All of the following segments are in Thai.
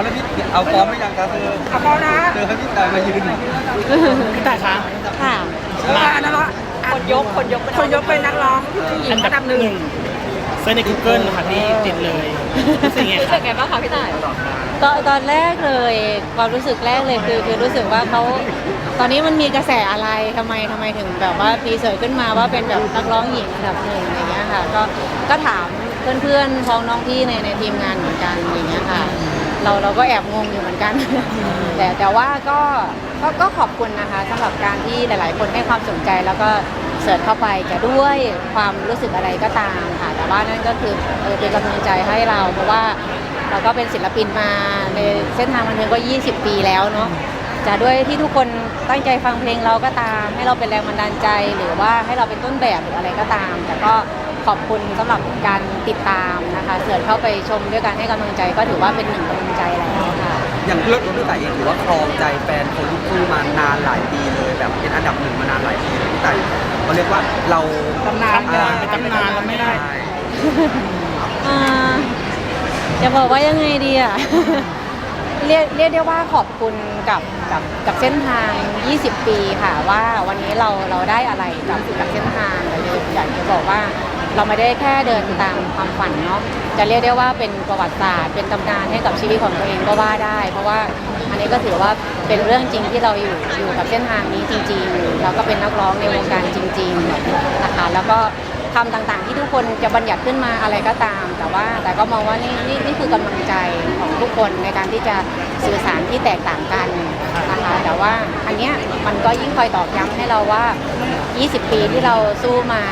เอาแล้วพี่เอาพร้อมหรือยังครับเธอเอาพอนะเธอให้พี่ตายมายืนพี่ต่ายคะค่ะมาอันนั้นละคนยกคนยกคนยกเป็นนักร้องหญิงอันดับหนึ่งเซิร์ชใน Google นะคะพี่ติดเลยรู้สึกไงรู้คะสึกไงบ้างคะพี่ต่ายตอนตอนแรกเลยความรู้สึกแรกเลยคือคือรู้สึกว่าเขาตอนนี้มันมีกระแสอะไรทำไมทำไมถึงแบบว่าปีเสยขึ้นมาว่าเป็นแบบนักร้องหญิงอันดับหนึ่งอย่างเงี้ยค่ะ ก็ก็ถามเพื่อนๆพ้องน้องพี่ในในทีมงานเหมือนกันอย่างเงี้ยค่ะ เราเราก็แอบงงอยู่เหมือนกัน แต่แต่ว่าก็ก็ก็ขอบคุณนะคะสำหรับการที่หลาย ๆ คนให้ความสนใจแล้วก็เสิร์ชเข้าไปจะด้วยความรู้สึกอะไรก็ตามค่ะ แต่ว่านั่นก็คือเออเป็นกำลังใจให้เรา เพราะว่าเราก็เป็นศิลปินมาในเส้นทางบันเทิงก็ 20 ปีแล้วเนาะจะด้วยที่ทุกคนตั้งใจฟังเพลงเราก็ตาม ให้เราเป็นแรงบันดาลใจหรือว่าให้เราเป็นต้นแบบหรืออะไรก็ตาม แต่ก็ ขอบคุณสำหรับการติดตามนะคะเสิร์ชเข้าไปชมด้วยการให้กำลังใจก็ถือว่าเป็นหนึ่งกำลังใจแล้วค่ะ อย่างพี่ตัวพี่ตายเองถือว่าครองใจแฟนคนลูกทุ่งมานานหลายปีเลยแบบเป็นอันดับหนึ่งมานานหลายปีเลยพี่ตายเขาเรียกว่าเราตำนานอ่เป็นตำนานแล้วไม่ได้ใช่อ่าจะบอกว่ายังไงดีอะเรียกเรียกได้ว่าขอบคุณกับกับกับเส้นทาง 20 ปีค่ะว่าวันนี้เราเราได้อะไรกับกับเส้นทางแต่อยากจะบอกว่า เราไม่ได้แค่เดินตามความฝันเนาะจะเรียกได้ว่าเป็นประวัติศาสตร์เป็นตำนานให้กับชีวิตของตัวเองก็ว่าได้ เพราะว่าอันนี้ก็ถือว่าเป็นเรื่องจริงที่เราอยู่อยู่กับเส้นทางนี้จริงๆแล้วก็เป็นนักร้องในวงการจริงๆนะคะแล้วก็คำต่างๆ ที่ทุกคนจะบัญญัติขึ้นมาอะไรก็ตาม แต่ว่าแต่ก็มองว่านี่นี่นี่คือกำลังใจของทุกคนในการที่จะสื่อสารที่แตกต่างกันนะคะ แต่ว่าอันเนี้ยมันก็ยิ่งคอยตอกย้ำให้เราว่า 20 ปีที่เราสู้มา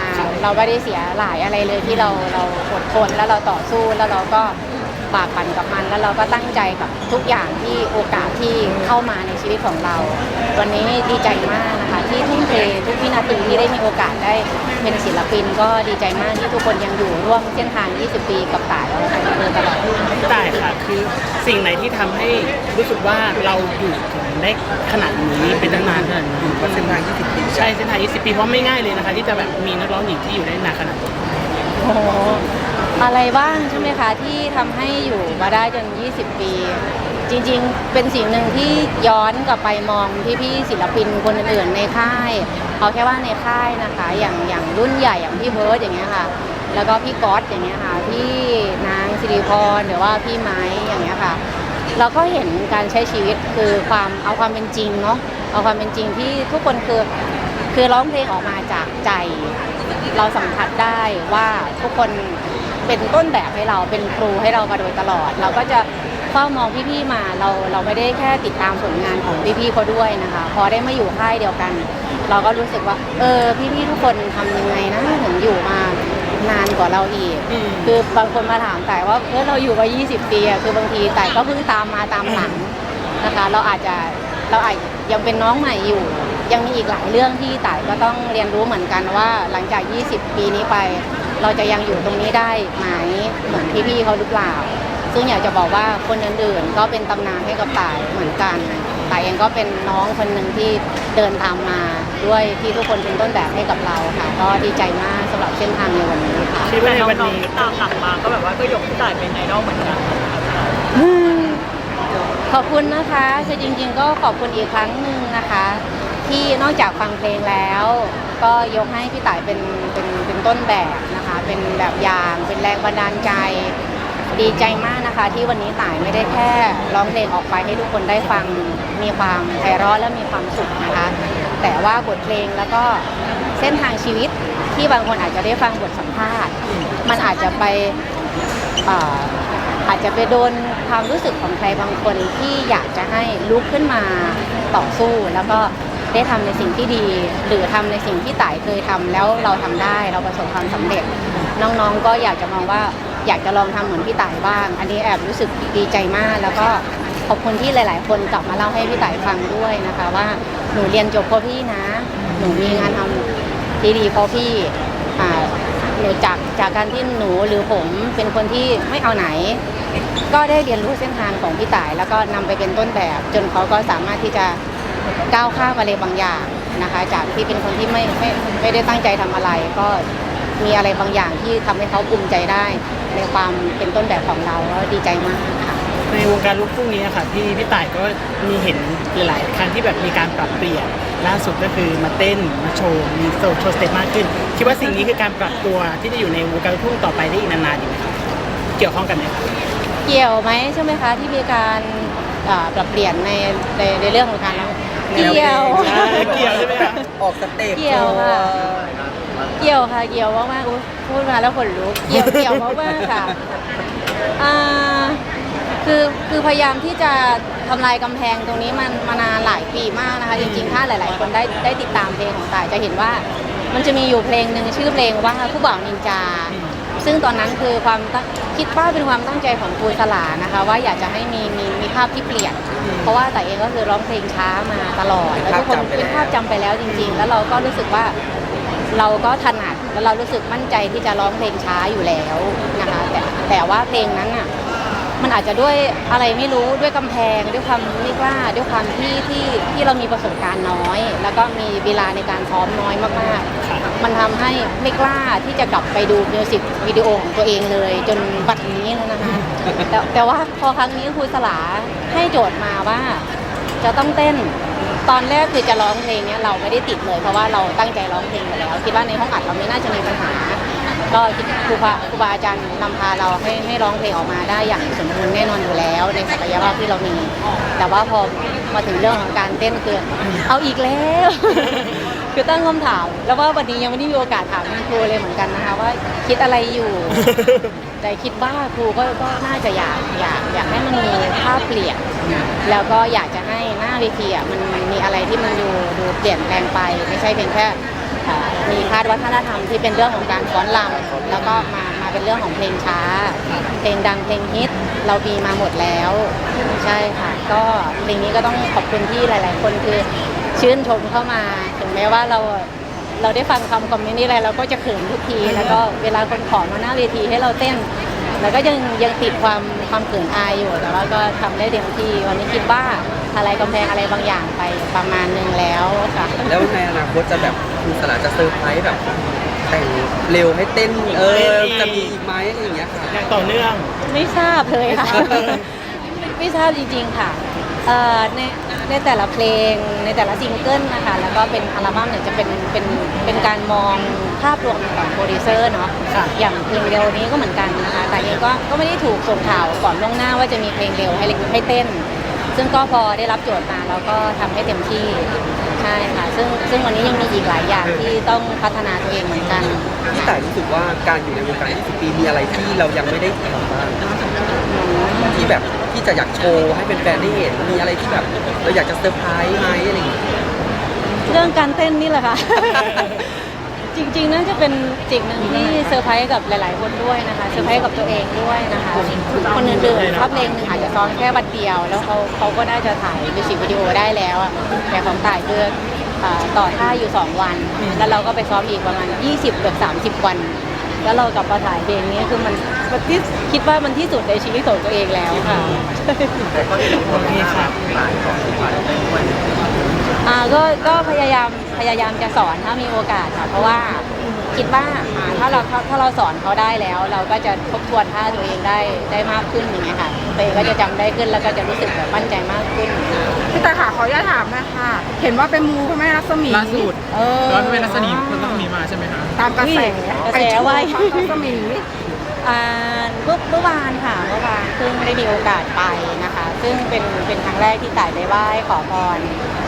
เราไม่ได้เสียหลายอะไรเลยที่เราเราอดทนแล้วเราต่อสู้แล้วเราก็ ฝ่าฟันกับมัน แล้วเราก็ตั้งใจกับทุกอย่างที่โอกาสที่เข้ามาในชีวิตของเรา วันนี้ดีใจมากนะคะที่ทุ่มเททุกวินาทีที่ได้มีโอกาสได้เป็นศิลปิน ก็ดีใจมากที่ทุกคนยังอยู่ร่วมเส้นทาง 20 ปีกับต่ายเราไปเดินตลอดพี่ต่ายค่ะ คือสิ่งไหนที่ทำให้รู้สึกว่าเราอยู่ถึงได้ขนาดนี้เป็นตั้งนานขนาดนี้ว่าเส้นทาง 20 ปีใช่เส้นทาง 20 ปีเพราะไม่ง่ายเลยนะคะ ที่จะแบบมีนักร้องหญิงที่อยู่ได้นานขนาดนี้โอ้โห อะไรบ้างใช่ไหมคะที่ทำให้อยู่มาได้จน 20 ปี จริงๆ เป็นสิ่งหนึ่งที่ย้อนกลับไปมองที่พี่ๆศิลปินคนอื่นๆในค่ายเอาแค่ว่าในค่ายนะคะ อย่างอย่างรุ่นใหญ่อย่างพี่เบิร์ดอย่างเงี้ยค่ะ แล้วก็พี่ก๊อตอย่างเงี้ยค่ะพี่นางสิริพรหรือว่าพี่ไม้อย่างเงี้ยค่ะ เราก็เห็นการใช้ชีวิตคือความเอาความเป็นจริงเนาะเอาความเป็นจริงที่ทุกคนคือคือร้องเพลงออกมาจากใจ เราสัมผัสได้ว่าทุกคน เป็นต้นแบบให้เราเป็นครูให้เรามาโดยตลอด เราก็จะเฝ้ามองพี่ๆมาเราเราไม่ได้แค่ติดตามผลงานของพี่ๆเขาด้วยนะคะ พอได้มาอยู่ค่ายเดียวกัน เราก็รู้สึกว่า เออพี่ๆทุกคนทำยังไงนะถึงอยู่มานานกว่าเราอีกอืมคือบางคนมาถามแต่ว่าเออเราอยู่มา 20 ปีอะคือบางทีแต่ก็เพิ่งตามมาตามหลังนะคะ เราอาจจะเราอาจยังเป็นน้องใหม่อยู่ ยังมีอีกหลายเรื่องที่ต่ายก็ต้องเรียนรู้เหมือนกันว่าหลังจาก 20 ปีนี้ไป เราจะยังอยู่ตรงนี้ได้ไหมเหมือนพี่ๆเขาหรือเปล่า ซึ่งอยากจะบอกว่าคนอื่นๆก็เป็นตำนานให้กับต่ายเหมือนกันต่ายเองก็เป็นน้องคนหนึ่งที่เดินตามมาด้วยที่ทุกคนเป็นต้นแบบให้กับเราค่ะ ก็ดีใจมากสำหรับเส้นทางในวันนี้ค่ะคิดว่าในวันน้องนี้ๆที่ตามหลังมาก็แบบว่าก็ยกพี่ต่ายเป็นไอดอลเหมือนกันอืมขอบคุณนะคะคือจริง ๆ ก็ขอบคุณอีกครั้งหนึ่งนะคะ ที่นอกจากฟังเพลงแล้ว ก็ยกให้พี่ต่ายเป็นเป็นเป็นต้นแบบนะคะ เป็นแบบอย่างเป็นแรงบันดาลใจ ดีใจมากนะคะ ที่วันนี้ต่ายไม่ได้แค่ร้องเพลงออกไปให้ทุกคนได้ฟังมีความไพเราะและมีความสุขนะคะ แต่ว่าบทเพลงแล้วก็เส้นทางชีวิตที่บางคนอาจจะได้ฟังบทสัมภาษณ์ มันอาจจะไปอ่ออาจจะไปโดนความรู้สึกของใครบางคนที่อยากจะให้ลุกขึ้นมาต่อสู้แล้วก็ได้ทำในสิ่งที่ดี หรือทำในสิ่งที่ต่ายเคยทำแล้วเราทำได้เราประสบความสำเร็จ น้องๆ ก็อยากจะมองว่าอยากจะลองทำเหมือนพี่ต่ายบ้าง อันนี้แอบรู้สึกดีใจมาก แล้วก็ขอบคุณที่หลาย ๆ คนกลับมาเล่าให้พี่ต่ายฟังด้วยนะคะ ว่าหนูเรียนจบเพราะพี่นะ หนูมีงานทำที่ดีเพราะพี่หนูจากจากการที่หนูหรือผมเป็นคนที่ไม่เอาไหน ก็ได้เรียนรู้เส้นทางของพี่ต่าย แล้วก็นำไปเป็นต้นแบบ จนเขาก็สามารถที่จะก้าวข้ามอะไรบางอย่างนะคะ จากที่เป็นคนที่ไม่ไม่ไม่ได้ตั้งใจทำอะไรก็ มีอะไรบางอย่างที่ทำให้เขาภูมิใจได้ ในความเป็นต้นแบบของเราก็ดีใจมากค่ะในวงการลูกทุ่งนี้อะค่ะพี่พี่ต่ายก็มีเห็นหลาย ๆ ครั้งที่แบบมีการปรับเปลี่ยนล่าสุดก็คือมาเต้นมาโชว์มีโชว์โชว์สเต็ปมากขึ้น คิดว่าสิ่งนี้คือการปรับตัวที่จะอยู่ในวงการลูกทุ่งต่อไปได้อีกนานๆอยู่ไหมครับเกี่ยวข้องกันไหมครับเกี่ยวไหมใช่ไหมคะที่มีการอ่าปรับเปลี่ยนในในในเรื่องของการร้องเกี่ยวใช่เกี่ยวใช่ไหมคะออกสเต็ปเกี่ยวค่ะ เกี่ยวค่ะ เกี่ยวมากๆอุ๊ยพูดมาแล้วขนลุกเกี่ยวเกี่ยวมากๆค่ะอ่าคือคือพยายามที่จะทำลายกำแพงตรงนี้มันมานานหลายปีมากนะคะ จริงๆ ถ้าหลาย ๆ คนได้ได้ติดตามเพลงของต่ายจะเห็นว่า มันจะมีอยู่เพลงหนึ่งชื่อเพลงว่าผู้บ่าวนินจา ซึ่งตอนนั้นคือความตั้งคิดว่าเป็นความตั้งใจของครูสลานะคะ ว่าอยากจะให้มีมีมีภาพที่เปลี่ยน เพราะว่าแต่เองก็คือร้องเพลงช้ามาตลอดแล้วทุกคนเป็นภาพจำไปแล้วจริง ๆ แล้วเราก็รู้สึกว่า เราก็ถนัดแล้วเรารู้สึกมั่นใจที่จะร้องเพลงช้าอยู่แล้วนะคะแต่แต่ว่าเพลงนั้นอะมันอาจจะด้วยอะไรไม่รู้ด้วยกำแพงด้วยความไม่กล้าด้วยความที่ที่ที่เรามีประสบการณ์น้อย แล้วก็มีเวลาในการซ้อมน้อยมากๆ มันทำให้ไม่กล้าที่จะกลับไปดูมิวสิกวิดีโอของตัวเองเลย จนบัดนี้แล้วนะคะแต่แต่ว่าพอครั้งนี้ครูสลาให้โจทย์มาว่าจะต้องเต้น ตอนแรกคือจะร้องเพลงเนี้ยเราไม่ได้ติดเลย เพราะว่าเราตั้งใจร้องเพลงอยู่แล้ว คิดว่าในห้องอัดเราไม่น่าจะมีปัญหา ก็คิดครูบาครูบาอาจารย์นำพาเราให้ให้ร้องเพลงออกมาได้อย่างสมบูรณ์แน่นอนอยู่แล้ว ในศักยภาพที่เรามี แต่ว่าพอมาถึงเรื่องของการเต้นคือเอาอีกแล้ว คือตั้งคำถาม แล้วว่าวันนี้ยังไม่ได้มีโอกาสถามคุณครูเลยเหมือนกันนะคะว่าคิดอะไรอยู่แต่คิดว่าครูก็ก็น่าจะอยากอยากอยากให้มันมีภาพเปลี่ยน แล้วก็อยากจะให้หน้าเวทีอะมันมีอะไรที่มันดูดูเปลี่ยนแปลงไป ไม่ใช่เพียงแค่มีคาดวัฒนธรรมที่เป็นเรื่องของการฟ้อนรำแล้วก็มามาเป็นเรื่องของเพลงช้า เพลงดังเพลงฮิตเรามีมาหมดแล้ว ใช่ค่ะ ก็เพลงนี้ก็ต้องขอบคุณที่หลาย ๆ คนคือชื่นชมเข้ามาถึงแม้ว่าเราเราได้ฟังคำคอมเมนต์นี้อะไรเราก็จะเขินทุกที แล้วก็เวลาคนขอมาหน้าเวทีให้เราเต้น แล้วก็ยังยังติดความความเขินอายอยู่ แต่ว่าก็ทำได้เต็มที่ วันนี้คิดว่าอะไรกำแพงอะไรบางอย่างไปประมาณนึงแล้วค่ะ แล้วในอนาคตจะแบบครูสลาจะเซอร์ไพรส์แบบ แต่งเร็วให้เต้น เออ จะมีอีกไหมอะไรอย่างเงี้ยค่ะอย่างต่อเนื่อง ไม่ทราบเลยค่ะ ไม่ทราบเลยไม่ทราบจริงๆค่ะ เอ่อในในแต่ละเพลงในแต่ละซิงเกิลนะคะแล้วก็เป็นอัลบั้มเนี่ยจะเป็นเป็นเป็นการมองภาพรวมของโปรดิวเซอร์เนาะค่ะ อย่างเพลงเร็วนี้ก็เหมือนกันนะคะแต่เองก็ก็ไม่ได้ถูกส่งข่าวก่อนล่วงหน้าว่าจะมีเพลงเร็วให้ให้เต้น ซึ่งก็พอได้รับโจทย์มาเราก็ทำให้เต็มที่ใช่ค่ะซึ่งซึ่งวันนี้ยังมีอีกหลายอย่างที่ต้องพัฒนาตัวเองเหมือนกัน พี่ต่ายรู้สึกว่าการอยู่ในวงการ 20 ปีมีอะไรที่เรายังไม่ได้ทำบ้างที่แบบ ที่จะอยากโชว์ให้เป็นแฟนๆได้เห็นมีอะไรที่แบบเราอยากจะเซอร์ไพรส์ไหมอะไรอย่างเงี้ยเรื่องการเต้นนี่แหละค่ะ จริงๆน่าจะเป็นสิ่งหนึ่งที่เซอร์ไพรส์กับหลาย ๆ คนด้วยนะคะเซอร์ไพรส์กับตัวเองด้วยนะคะคนอื่นๆถ้าเพลงหนึ่งอาจจะซ้อมแค่วันเดียว แล้วเขาเขาก็น่าจะถ่ายมิวสิกวิดีโอได้แล้วอะแต่ของต่ายคืออ่าต่อท่าอยู่ 2 วัน แล้วเราก็ไปซ้อมอีกประมาณ 20เกือบ30 วัน แล้วเรากลับมาถ่ายเพลงนี้คือมัน มันที่คิดว่ามันที่สุดในชีวิตของตัวเองแล้วค่ะโอเคค่ะอ่าก็ก็พยายามพยายามจะสอนถ้ามีโอกาสค่ะ เพราะว่าคิดว่าอ่าถ้าเราถ้าถ้าเราสอนเขาได้แล้ว เราก็จะทบทวนท่าตัวเองได้ได้มากขึ้นอย่างเงี้ยค่ะตัวเองก็จะจำได้ขึ้นแล้วก็จะรู้สึกแบบมั่นใจมากขึ้น พี่ตาค่ะขออนุญาตถามนะคะ เห็นว่าเป็นมูพระแม่รัศมีล่าสุดเออ ร้อนเป็นรัศมีคนต้องมีมาใช่ไหมคะตามกระแสกระแสไปชูว่าพระรัศมีอ่า เมื่อเมื่อวานค่ะเมื่อวานเพิ่งได้มีโอกาสไปนะคะ ซึ่งเป็นเป็นครั้งแรกที่ต่ายไปไหว้ขอพร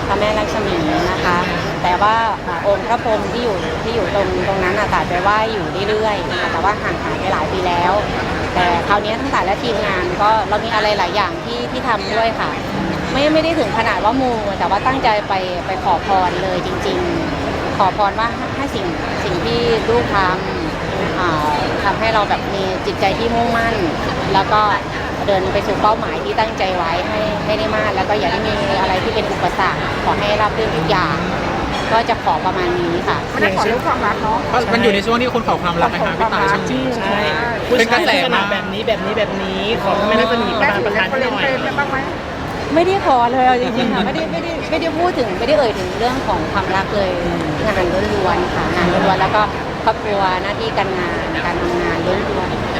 พระแม่ลักษมีนะคะ แต่ว่าอ่าองค์พระพรหมที่อยู่ที่อยู่ตรงตรงนั้นอะต่ายไปไหว้อยู่เรื่อยๆนะคะแต่ว่าห่างหายไปหลายปีแล้ว แต่คราวนี้ทั้งต่ายและทีมงานก็เรามีอะไรหลายอย่างที่ที่ทำด้วยค่ะ ไม่ไม่ได้ถึงขนาดว่ามูแต่ว่าตั้งใจไปไปขอพรเลยจริง ๆ ขอพรว่าให้สิ่งสิ่งที่ลูกทำ อ่าทำให้เราแบบมีจิตใจที่มุ่งมั่น แล้วก็เดินไปสู่เป้าหมายที่ตั้งใจไว้ให้ให้ได้มาก แล้วก็อย่าได้มีอะไรที่เป็นอุปสรรคขอให้รับเรื่องทุกอย่าง ก็จะขอประมาณนี้ค่ะไม่ได้ขอเรื่องความรักเนาะเพราะมันอยู่ในช่วงที่คนขอความรักนะคะพี่ตายช่วงนี้ ใช่เป็นกระแสผู้ชายลัษณะมากแบบนี้แบบนี้แบบนี้ขอไม่ได้สนิทปแม่ระธานถึงประเล่ธานนให้หน่อยเฟรมได้บ้างไหมไม่ได้ขอเลยเอาจริงๆค่ะไม่ได้ไม่ได้ไม่ได้พูดถึงไม่ได้เอ่ยถึงเรื่องของความรักเลยงานล้วนๆค่ะงานล้วนๆแล้วก็ ครอบครัวหน้าที่การงานการทำงานล้วนๆ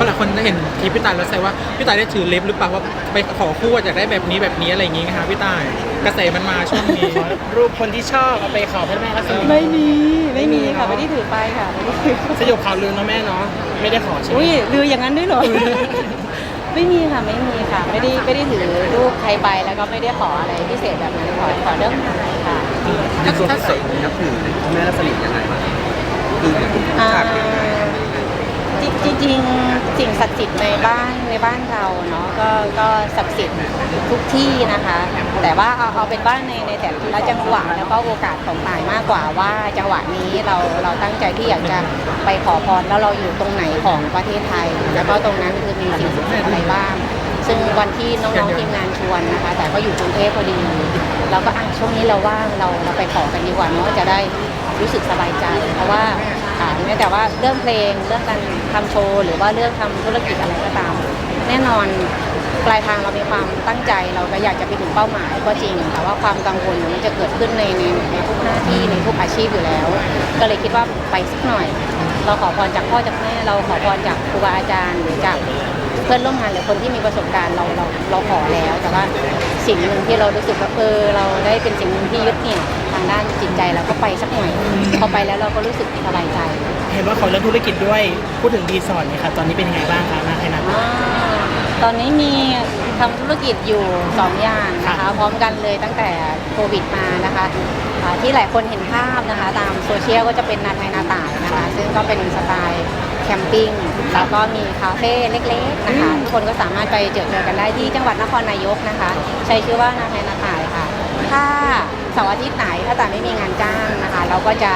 ราะหลายคนได้เห็นคลิปพี่ตายแล้วแซวว่าพี่ตายได้ถือเล็บหรือเปล่าว่าไปขอคู่อยากได้แบบนี้แบบนี้อะไรอย่างงี้ไงคะพี่ตายกระแสมันมาช่วงนี้ขอรูปคนที่ชอบเอาไปขอพระแม่รัศมีไม่มีไม่มีค่ะไม่ได้ถือไปค่ะไม่ได้ถือสยบข่าวลือเนาะแม่เนาะไม่ได้ขอใช่ไหมอุ้ยลืออย่างนั้นด้วยเหรอ ไม่มีค่ะไม่มีค่ะ ไม่ได้ไม่ได้ถือรูปใครไปแล้วก็ไม่ได้ขออะไรพิเศษแบบนั้นขอขอเรื่องงานค่ะในส่วนพิเศษนับถือพระแม่รัศมียังไงบ้าง คืออ่าฉากเป็นยังจริงจริงๆสิ่งศักดิ์สิทธิ์ในบ้านในบ้านเราเนาะก็ก็ศักดิ์สิทธิ์ทุกที่นะคะ แต่ว่าเอาเอาเป็นว่าในในแต่ละจังหวะแล้วก็โอกาสของตายมากกว่าว่าจังหวะนี้เราเราตั้งใจที่อยากจะไปขอพรแล้วเราอยู่ตรงไหนของประเทศไทย แล้วก็ตรงนั้นคือมีสิ่งศักดิ์สิทธิ์อะไรบ้าง ซึ่งวันที่น้องๆทีมงานชวนนะคะ แต่ก็อยู่กรุงเทพพอดีเราก็อะช่วงนี้เราว่างเราเราไปขอกันดีกว่าเนาะจะได้ รู้สึกสบายใจ เพราะว่าแม้แต่ว่าเรื่องเพลงเรื่องการทำโชว์หรือว่าเรื่องทำธุรกิจอะไรก็ตาม แน่นอนปลายทางเรามีความตั้งใจเราก็อยากจะไปถึงเป้าหมายก็จริง แต่ว่าความกังวลมันจะเกิดขึ้นในในในทุกหน้าที่ในทุกอาชีพอยู่แล้ว ก็เลยคิดว่าไปสักหน่อย เราขอพรจากพ่อจากแม่เราขอพรจากครูบาอาจารย์หรือจากเพื่อนร่วมงานหรือคนที่มีประสบการณ์เราเราเราขอแล้ว แต่ว่าสิ่งหนึ่งที่เรารู้สึกว่าเออเราได้เป็นสิ่งหนึ่งที่ยึดเหนี่ยวางด้านจิตใจเราก็ไปสักหน่อยพอไปแล้วเราก็รู้สึกสบายใจเห็นว่าขอเรื่องธุรกิจด้วยพูดถึงดีสอร์ทเนี่ยค่ะตอนนี้เป็นยังไงบ้างคะนาไทยนัทอ่าตอนนี้มีทำธุรกิจอยู่สองอย่างนะคะค่ะพร้อมกันเลยตั้งแต่โควิดมานะคะอ่าที่หลายคนเห็นภาพนะคะ ตามโซเชียลก็จะเป็นนาไทยนาตายนะคะ ซึ่งก็เป็นสไตล์แคมปิ้งแล้วก็มีคาเฟ่เล็กๆนะคะทุกคนก็สามารถไปเจอเจอกันได้ที่จังหวัดนครนายกนะคะ ใช้ชื่อว่านาไทยนาตายค่ะถ้า เสาร์อาทิตย์ไหนถ้าแตายไม่มีงานจ้างนะคะ เราก็จะ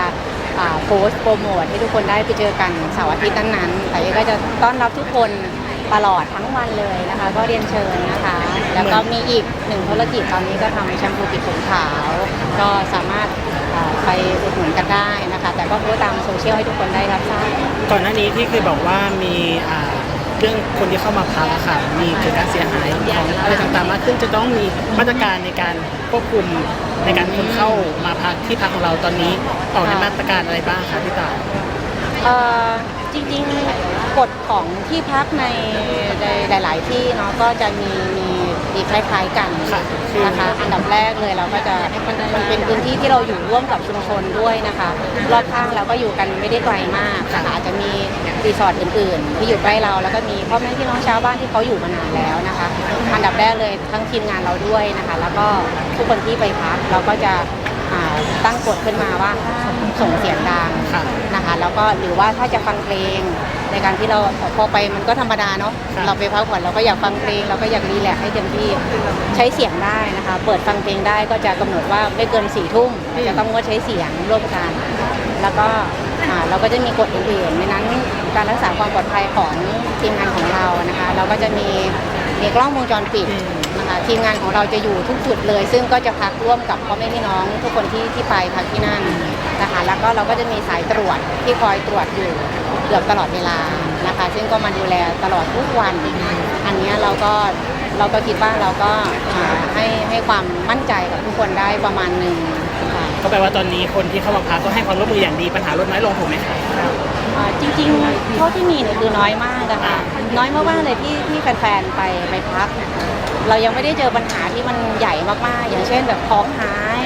โพสต์โปรโมทให้ทุกคนได้ไปเจอกันเสาร์อาทิตย์นั้นๆแต่ก็จะต้อนรับทุกคนตลอดทั้งวันเลยนะคะ ก็เรียนเชิญนะคะ แล้วก็มีอีกหนึ่งธุรกิจตอนนี้ก็ทำแชมพูปิดผมขาว ก็สามารถไปอุดหนุนกันได้นะคะ แต่ก็โพสต์ตามโซเชียลให้ทุกคนได้รับทราบก่อนหน้านี้ที่เคยบอกว่ามีอ่า รื่องคนที่เข้ามาพักอะค่ะมีเกิดการเสียหายของอะไรต่างๆมากขึ้นจะต้องมีมาตรการในการควบคุมในการคนเข้ามาพักที่พักของเราตอนนี้ออกในมาตรการอะไรบ้างคะพี่ตาย เอ่อจริงๆกฎของที่พักในในหลาย ๆ ที่เนาะก็จะมีมีมีคล้ายๆกันค่ะนะคะอันดับแรกเลยเราก็จะมันมันเป็นพื้นที่ที่เราอยู่ร่วมกับชุมชนด้วยนะคะรอบข้างเราก็อยู่กันไม่ได้ไกลมากนะคะอาจจะมี รีสอร์ทอื่นๆ ที่อยู่ใกล้เราแล้วก็มีพ่อแม่พี่น้องชาวบ้านที่เขาอยู่มานานแล้วนะคะอันดับแรกเลยทั้งทีมงานเราด้วยนะคะ แล้วก็ทุกคนที่ไปพักเราก็จะอ่าตั้งกฎขึ้นมาว่าห้ามส่งเสียงดังค่ะนะคะ แล้วก็หรือว่าถ้าจะฟังเพลง ในการที่เราพอไปมันก็ธรรมดาเนาะครับเราไปพักผ่อนเราก็อยากฟังเพลง เราก็อยากรีแลกซ์ให้เต็มที่ใช้เสียงได้นะคะ เปิดฟังเพลงได้ก็จะกำหนดว่าไม่เกินสี่ทุ่มจะต้องงดใช้เสียงร่วมกัน แล้วก็ อ่าเราก็จะมีกฎอื่นๆในนั้นการรักษาความปลอดภัยของทีมงานของเรานะคะ เราก็จะมีมีกล้องวงจรปิดนะคะทีมงานของเราจะอยู่ทุกจุดเลย ซึ่งก็จะพักร่วมกับพ่อแม่พี่น้องทุกคนที่ที่ไปพักที่นั่นนะคะแล้วก็เราก็จะมีสายตรวจที่คอยตรวจอยู่เกือบตลอดเวลานะคะ ซึ่งก็มาดูแลตลอดทุกวัน อันนี้เราก็เราก็คิดว่าเราก็ให้ให้ความมั่นใจกับทุกคนได้ประมาณหนึ่ง ก็แปลว่าตอนนี้คนที่เข้ามาพักก็ให้ความร่วมมืออย่างดีปัญหาลดน้อยลงถูกไหมคะอ่าจริงๆเท่าที่มีเนี่ยคือน้อยมากนะคะน้อยมากๆเลยที่ที่แฟนๆไปไปพัก เรายังไม่ได้เจอปัญหาที่มันใหญ่มากๆ อย่างเช่นแบบของหาย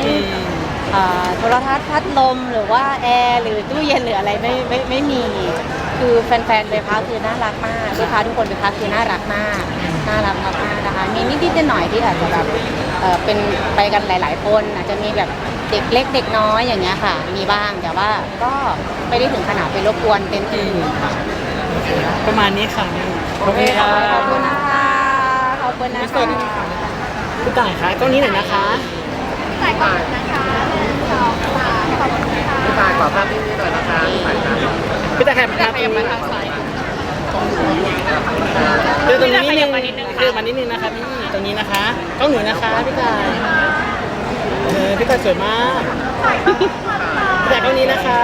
อ่าโทรทัศน์พัดลมหรือว่าแอร์หรือตู้เย็นหรืออะไรไม่ไม่ไม่มี คือแฟนๆไปพักคือน่ารักมากลูกค้าทุกคนไปพักคือน่ารักมากน่ารักมากๆนะคะมีนิดๆหน่อยๆที่อาจจะแบบเอ่อเป็นไปกันหลาย ๆ คนอาจจะมีแบบ เด็กเล็กเด็กน้อยอย่างเงี้ยค่ะ มีบ้างแต่ว่าก็ไม่ได้ถึงขนาดไปรบกวนเต็นท์อื่นค่ะประมาณนี้ค่ะโอเคค่ะขอบคุณนะคะขอบคุณนะคะพี่ต่ายคะกล้องนี้หน่อยนะคะพี่ตายขอภาพนิ่งๆหน่อยนะคะถ่ายภาพพี่ต่ายแคบครับตรงนี้เดินตรงนี้นิดนึงเดินมานิดนึงนะคะพี่ตรงนี้นะคะกล้องหนูนะคะพี่ต่าย เออพี่ต่ายสวยมากพี่ต่ายกล้องนี้นะคะ